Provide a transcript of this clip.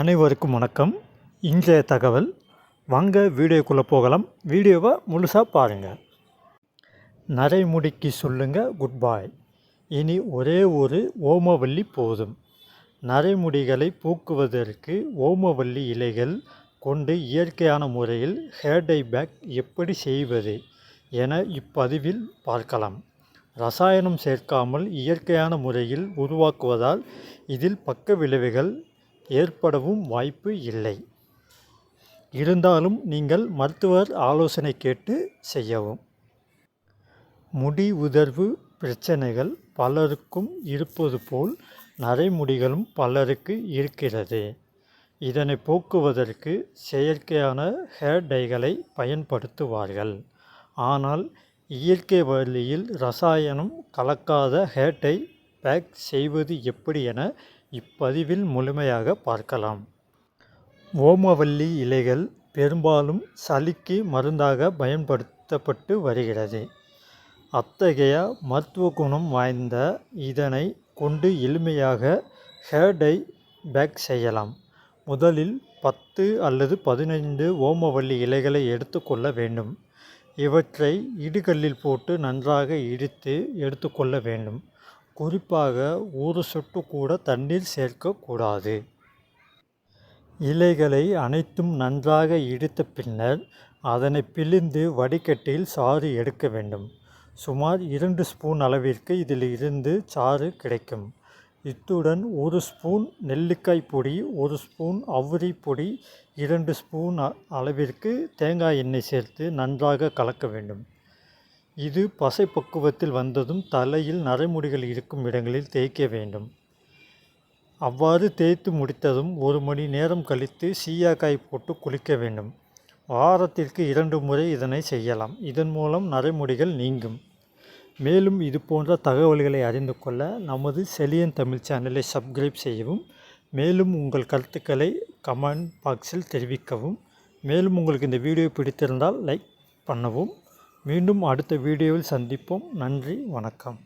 அனைவருக்கும் வணக்கம். இன்றைய தகவல். வாங்க வீடியோக்குள்ளே போகலாம். வீடியோவை முழுசாக பாருங்கள் நரைமுடிக்கு சொல்லுங்கள் குட் பாய். இனி ஒரே ஒரு ஓமவல்லி போதும். நரைமுடிகளை பூக்குவதற்கு ஓமவல்லி இலைகள் கொண்டு இயற்கையான முறையில் ஹேர் டை பேக் எப்படி செய்வது என இப்பதிவில் பார்க்கலாம். ரசாயனம் சேர்க்காமல் இயற்கையான முறையில் உருவாக்குவதால் இதில் பக்க விளைவுகள் ஏற்படவும் வாய்ப்பு இல்லை. இருந்தாலும் நீங்கள் மருத்துவர் ஆலோசனை கேட்டு செய்யவும். முடி உதர்வு பிரச்சனைகள் பலருக்கும் இருப்பது போல் நரைமுடிகளும் பலருக்கு இருக்கிறது. இதனை போக்குவதற்கு செயற்கையான ஹேர் டைகளை பயன்படுத்துவார்கள். ஆனால் இயற்கை வழியில் ரசாயனம் கலக்காத ஹேர் டை பேக் செய்வது எப்படி என இப்பதிவில் முழுமையாக பார்க்கலாம். ஓமவல்லி இலைகள் பெரும்பாலும் சளிக்கு மருந்தாக பயன்படுத்தப்பட்டு வருகிறது. அத்தகைய மருத்துவ குணம் வாய்ந்த இதனை கொண்டு எளிமையாக ஹேர் டை பேக் செய்யலாம். முதலில் பத்து அல்லது பதினைந்து ஓமவல்லி இலைகளை எடுத்துக்கொள்ள வேண்டும். இவற்றை இடுகல்லில் போட்டு நன்றாக இடித்து எடுத்துக்கொள்ள வேண்டும். குறிப்பாக ஒரு சொட்டு கூட தண்ணீர் சேர்க்கக்கூடாது இலைகளை அனைத்தும் நன்றாக இடித்த பின்னர் அதனை பிழிந்து வடிகட்டியில் சாறு எடுக்க வேண்டும். சுமார் இரண்டு ஸ்பூன் அளவிற்கு இதில் இருந்து சாறு கிடைக்கும். இத்துடன் ஒரு ஸ்பூன் நெல்லிக்காய் பொடி ஒரு ஸ்பூன் அவுரி பொடி இரண்டு ஸ்பூன் அளவிற்கு தேங்காய் எண்ணெய் சேர்த்து நன்றாக கலக்க வேண்டும். இது பசை பக்குவத்தில் வந்ததும் தலையில் நரைமுடிகள் இருக்கும் இடங்களில் தேய்க்க வேண்டும். அவ்வாறு தேய்த்து முடித்ததும் ஒரு மணி நேரம் கழித்து சீயாக்காய் போட்டு குளிக்க வேண்டும். வாரத்திற்கு இரண்டு முறை இதனை செய்யலாம். இதன் மூலம் நரைமுடிகள் நீங்கும். மேலும் இது போன்ற தகவல்களை அறிந்து கொள்ள நமது செலியன் தமிழ் சேனலை சப்ஸ்கிரைப் செய்யவும் மேலும் உங்கள் கருத்துக்களை கமெண்ட் பாக்ஸில் தெரிவிக்கவும் மேலும் உங்களுக்கு இந்த வீடியோ பிடித்திருந்தால் லைக் பண்ணவும் மீண்டும் அடுத்த வீடியோவில் சந்திப்போம். நன்றி வணக்கம்.